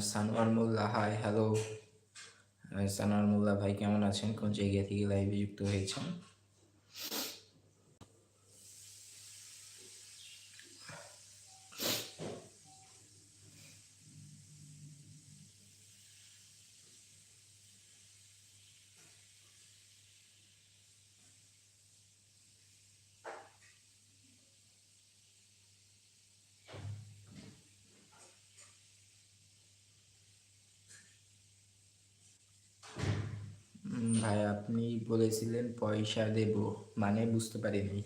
Sanowar Molla hi hello Sanowar Molla, ভাই কেমন আছেন? কোন জায়গা থেকে লাইভে যুক্ত হয়েছেন? ভাই, আপনি বলেছিলেন পয়সা দেব। মানে বুঝতে পারিনি।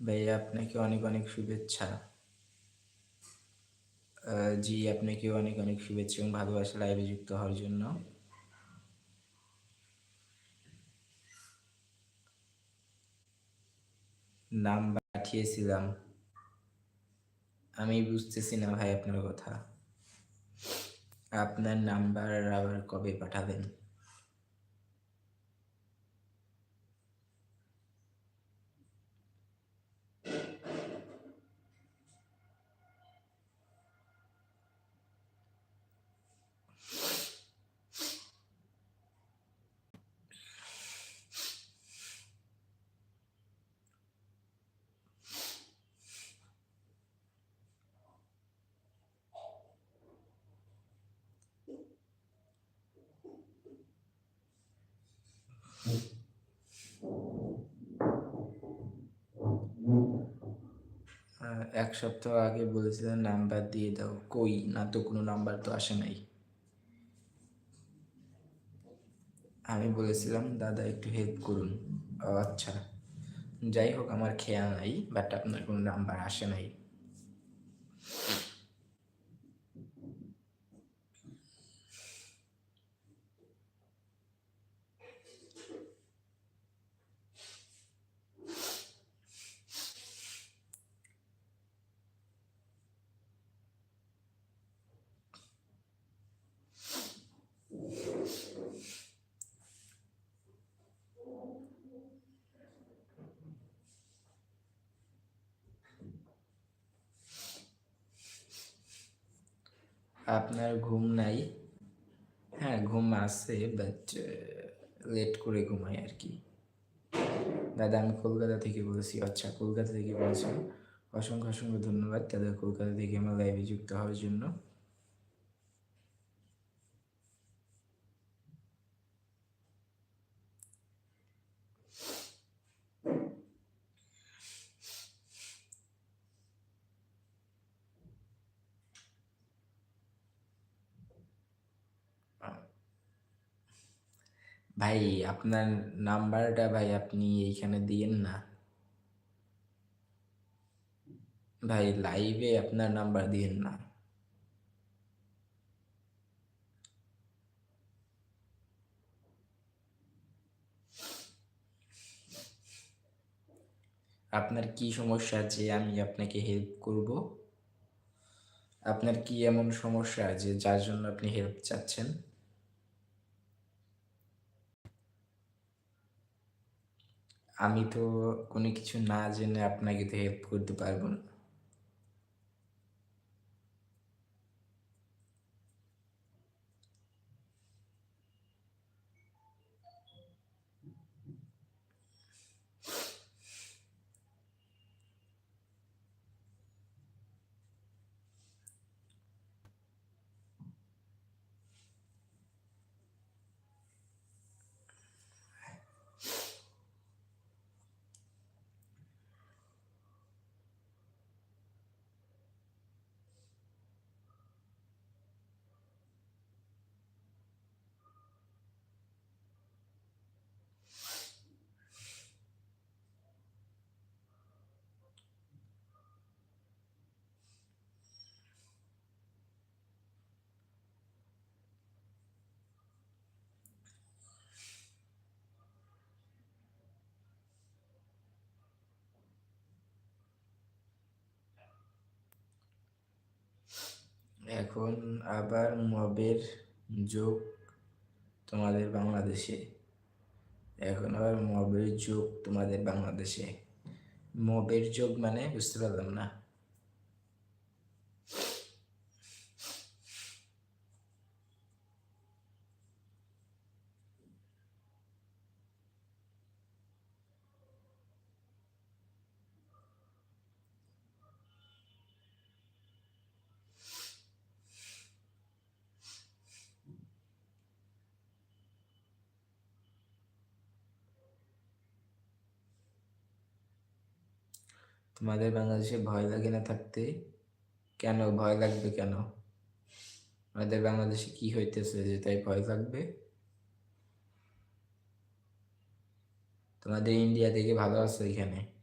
ভাই আপনাকে অনেক অনেক শুভেচ্ছা। জি, আপনাকে অনেক অনেক শুভেচ্ছা এবং ভালোবাসা লাইভে যুক্ত হওয়ার জন্য। নাম পাঠিয়েছিলাম। আমি বুঝতেছি না ভাই আপনার কথা। আপনার নাম্বার আবার কবে পাঠাবেন? এক সপ্তাহ আগে বলেছিলেন, নাম্বার দিয়ে দাও। কই? না তো কোনো নাম্বার তো আসে নাই। আমি বলেছিলাম, দাদা, একটু হেল্প করুন। ও আচ্ছা। যাই হোক, আমার খেয়াল নাই বাট আপনার কোনো নাম্বার আসে নাই। আপনার ঘুম নাই। হ্যাঁ ঘুম আসে বাট লেট করে ঘুমাই আর কি। দাদা, আমি কলকাতা থেকে বলছি আচ্ছা কলকাতা থেকে বলেছি। অসংখ্য অসংখ্য ধন্যবাদ। দাদা, কলকাতা থেকে আমার লাইভে যুক্ত হওয়ার জন্য। ভাই, আপনার নাম্বারটা ভাই আপনি এইখানে দিয়েন না। ভাই লাইভে আপনার নাম্বার দিয়েন না। আপনার কি সমস্যা আছে? আমি আপনাকে হেল্প করব। আপনার কি এমন সমস্যা আছে যার জন্য আপনি হেল্প চাচ্ছেন? আমি তো কোনো কিছু না জেনে আপনাকে তো হেল্প করতে পারব না। এখন আবার মবের যোগ তোমাদের বাংলাদেশে। এখন আবার মবের যোগ তোমাদের বাংলাদেশে। মবের যোগ মানে বুঝতে পারলাম না। তোমাদের বাংলাদেশে ভয় লাগে না থাকতে? কেন? ভয় লাগবে কেন? আমাদের বাংলাদেশে কি হইতেছে যে তাই ভয় লাগবে? তোমাদের ইন্ডিয়া থেকে ভালো আছে এখানে?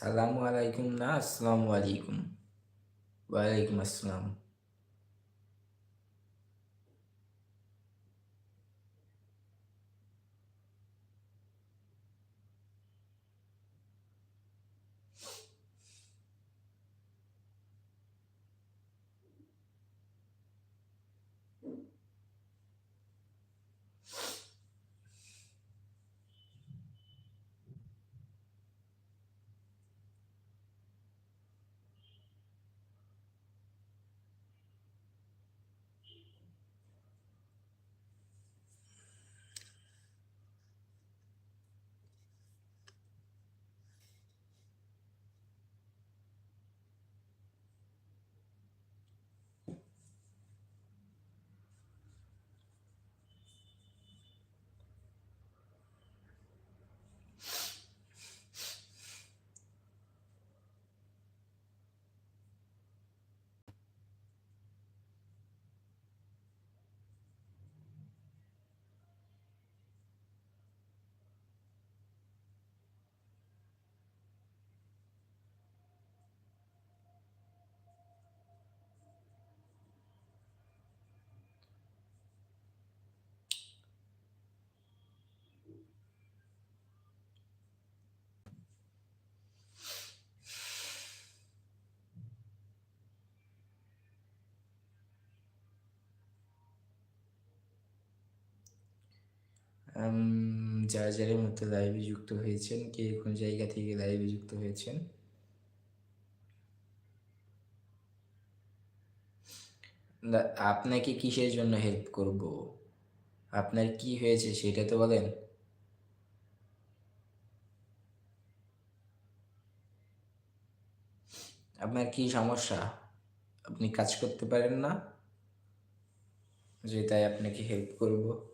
সালামু আলাইকুম না আসসালামু আলাইকুম ওয়ালাইকুম আসসালাম যারা যারা মধ্যে লাইভে যুক্ত হয়েছেন, কে কোন জায়গা থেকে লাইভে যুক্ত হয়েছেন? আপনাকে কিসের জন্য হেল্প করব? আপনার কি হয়েছে সেটা তো বলেন। আপনার কি সমস্যা? আপনি কাজ করতে পারেন না? যে তাই আপনাকে হেল্প করব।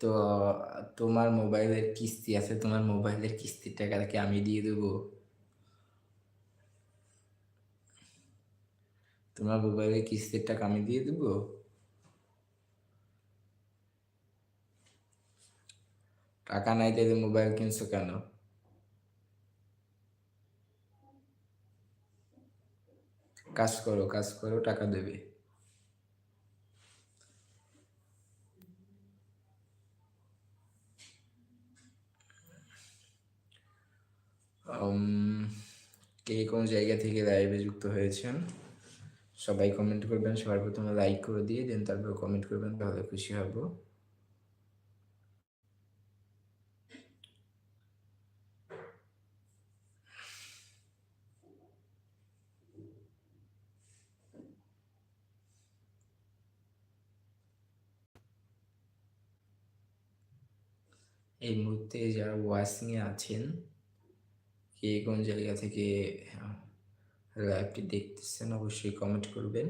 তো, তোমার মোবাইলের কিস্তি আছে, তোমার মোবাইলের কিস্তির টাকাটাকে আমি দিয়ে দেবো। তোমার মোবাইলের কিস্তির টাকা আমি দিয়ে দেবো? টাকা নাই তাহলে মোবাইল কিনছো কেন? কাজ করো কাজ করো, টাকা দেবে। কে কোন জায়গা থেকে লাইভে যুক্ত হয়েছেন, সবাই কমেন্ট করবেন, সবার প্রথমে লাইক করে দিয়ে দেন তারপর কমেন্ট করবেন, তাহলে খুশি হব। এই মুহূর্তে যারা ওয়াশিংয়ে আছেন কে কোন জায়গা থেকে লাইভটি দেখতেছেন অবশ্যই কমেন্ট করবেন।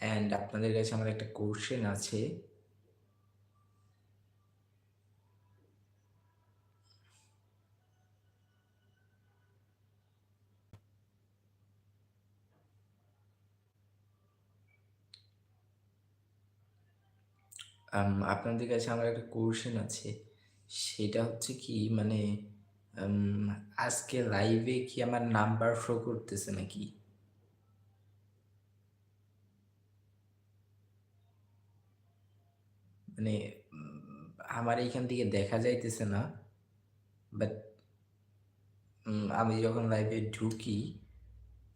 অ্যান্ড আপনাদের কাছে আমার একটা কোশ্চেন আছে। আপনাদের কাছে আমার একটা কোশ্চেন আছে। সেটা হচ্ছে কি মানে আজকে লাইভে কি আমার নাম্বার শো করতেছে নাকি? মানে আমার এইখান থেকে দেখা যাইতেছে না বাট আমি যখন লাইভে ঢুকি,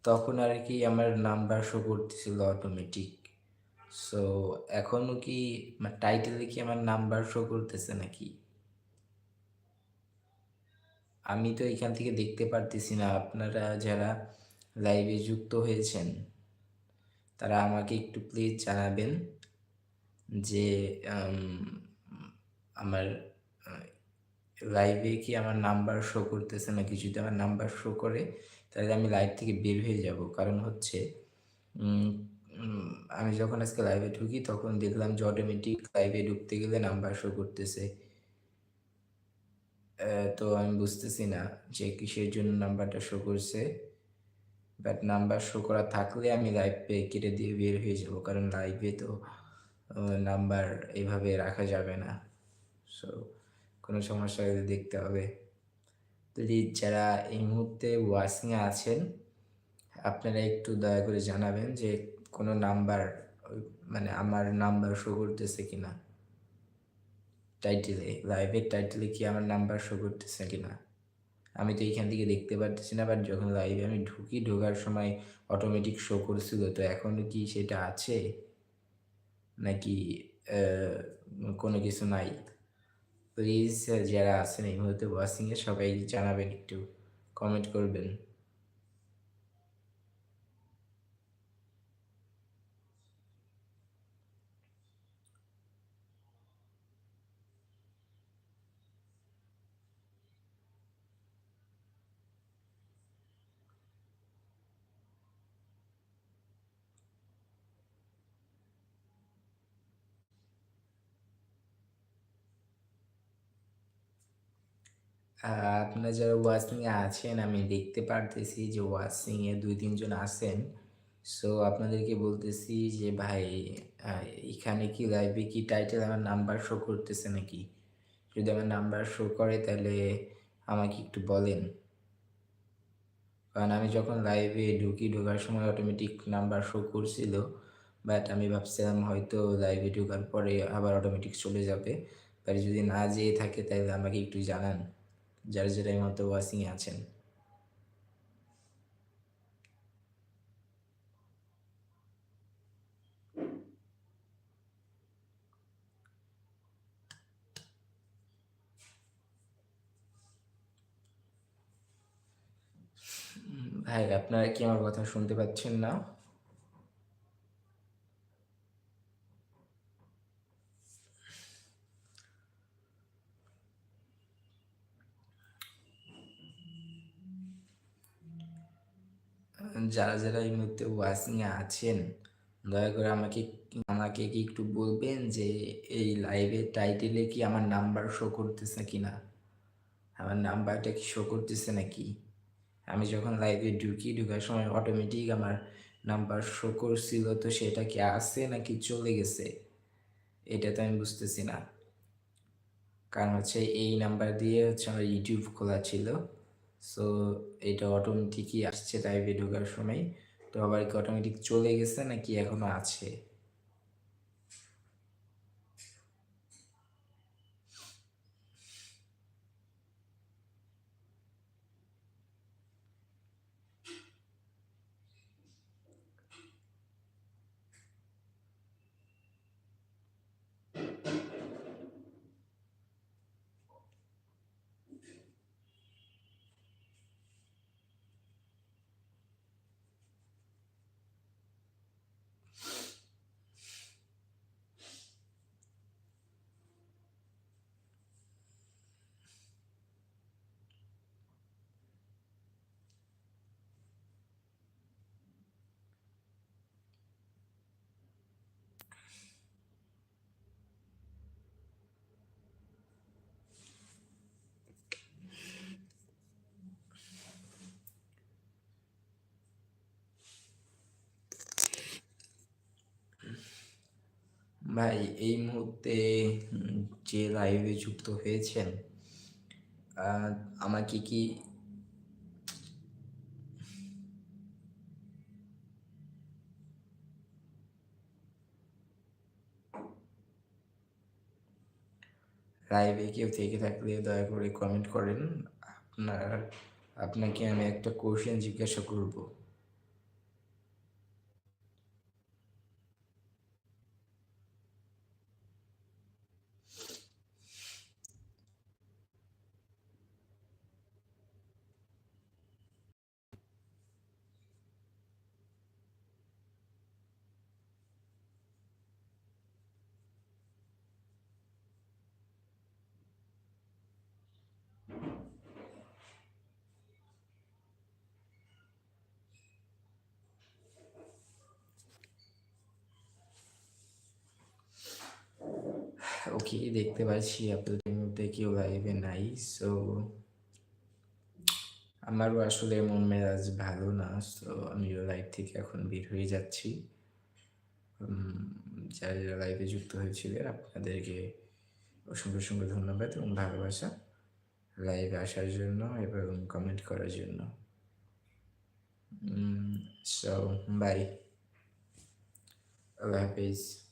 তখন আর কি আমার নাম্বার শো করতেছিল অটোমেটিক সো এখনও কি টাইটেলে কি আমার নাম্বার শো করতেছে নাকি? আমি তো এখান থেকে দেখতে পারতেছি না। আপনারা যারা লাইভে যুক্ত হয়েছেন, তারা আমাকে একটু প্লিজ জানাবেন যে আমার লাইভে কি আমার নাম্বার শো করতেছে নাকি? যদি আমার নাম্বার শো করে, তাহলে আমি লাইভ থেকে বের হয়ে যাব। কারণ হচ্ছে আমি যখন আজকে লাইভে ঢুকি, তখন দেখলাম যে অটোমেটিক লাইভে ঢুকতে গেলে নাম্বার শো করতেছে। তো আমি বুঝতেছি না যে কিসের জন্য নাম্বারটা শো করছে। বাট নাম্বার শো করা থাকলে আমি লাইভ পে কেটে দিয়ে বের হয়ে যাব, কারণ লাইভে তো নাম্বার এভাবে রাখা যাবে না। সো কোনো সমস্যা হলে দেখতে হবে। প্লিজ যারা এই মুহূর্তে ওয়াশিংয়ে আছেন, আপনারা একটু দয়া করে জানাবেন যে কোনো নাম্বার মানে আমার নাম্বার শো করতেছে কিনা। টাইটেলে, লাইভের টাইটেলে কি আমার নাম্বার শো করতেছে কি না আমি তো এইখান থেকে দেখতে পারতেছি না বাট যখন লাইভে আমি ঢুকি, ঢোকার সময় অটোমেটিক শো করছিল, তো এখনও কি সেটা আছে? নাকি কোনো কিছু নাই? প্লিজ যারা আছেন এই মুহূর্তে ওয়াশিংয়ে সবাই জানাবেন একটু কমেন্ট করবেন। আপনারা যারা ওয়াশিংয়ে আছেন, আমি দেখতে পারতেছি যে ওয়াশিংয়ে দুই তিনজন আছেন। সো আপনাদেরকে বলতেছি যে, ভাই এখানে কি লাইভে কি টাইটেল আমার নাম্বার শো করতেছে নাকি? যদি আমার নাম্বার শো করে, তাহলে আমাকে একটু বলেন। কারণ আমি যখন লাইভে ঢুকি, ঢোকার সময় অটোমেটিক নাম্বার শো করছিল বাট আমি ভাবছিলাম হয়তো লাইভে ঢোকার পরে আবার অটোমেটিক চলে যাবে। বাট যদি না যেয়ে থাকে, তাহলে আমাকে একটু জানান। যারা যারা এই মুহূর্তে ওয়াশিংয়ে আছেন। ভাই আপনারা কি আমার কথা শুনতে পাচ্ছেন না? যারা যারা এই মুহূর্তে ওয়াশিংয়ে আছেন, দয়া করে আমাকে আমাকে কি একটু বলবেন যে এই লাইভের টাইটেলে কি আমার নাম্বার শো করতেছে কি না আমার নাম্বারটা কি শো করতেছে নাকি? আমি যখন লাইভে ঢুকি, ঢুকার সময় অটোমেটিক আমার নাম্বার শো করছিল, তো সেটা কি আছে নাকি চলে গেছে? এটা তো আমি বুঝতেছি না। কারণ হচ্ছে এই নাম্বার দিয়ে হচ্ছে আমার ইউটিউব খোলা ছিল। সো এটা অটোমেটিকই আসছে লাইভে ঢোকার সময়। তো আবার কি অটোমেটিক চলে গেছে নাকি এখনও আছে? ভাই, এই মুহূর্তে যে লাইভে যুক্ত হয়েছেন আমাকে কি লাইভে কেউ থেকে থাকলে দয়া করে কমেন্ট করেন। আপনার, আপনাকে আমি একটা কোশ্চেন জিজ্ঞাসা করব। ওকে দেখতে পাচ্ছি আপনাদের মধ্যে কেউ লাইভে নাই সো আমারও আসলে মন মেজাজ ভালো না সো আমিও লাইভ থেকে এখন বের হয়ে যাচ্ছি। যারা যারা লাইভে যুক্ত হয়েছিলেন, আপনাদেরকে অসংখ্য অসংখ্য ধন্যবাদ এবং ভালোবাসা লাইভে আসার জন্য এবং কমেন্ট করার জন্য। সো বাই আল্লাহ হাফিজ।